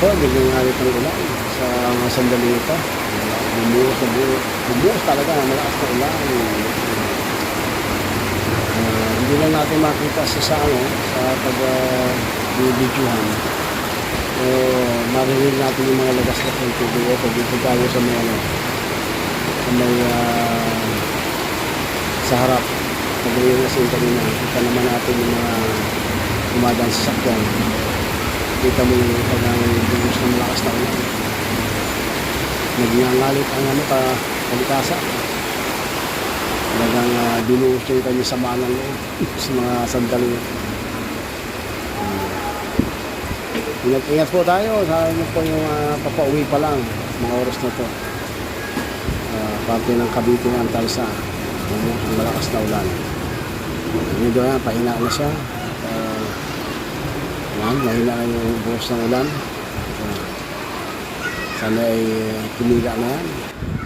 po, biglang halit ng ulan sa mga sandali ito. Bumuhos na buhos. Bumuhos talaga na malakas na ulan. Ah, hindi lang natin makita sa sa ano, sa taga bibidyohan. O marinig natin yung mga lagas na ng tubig o dito tayo sa may ano, sa may ah, sa harap. Pagdating na sa kanina, kita naman natin yung mga dumadaan sa sakyan. Kita mo yung tagang bugos ng malakas na ulan. Nagngangalit ang ano ka, kalikasan. Talagang uh, binuhos niya yung kanyang samaan ng loob sa mga sandali. Uh, Ingat-ingat po tayo. Sa inyo po yung uh, papauwi pa lang mga oras na to. Uh, parte ng Cavite ng Talsa. Ang, ang malakas na ulan. Hindi doon yan, pahina na siya. Uh, yan, mahina na yung buhos ng ulan. Uh, sana ay tumila na yan.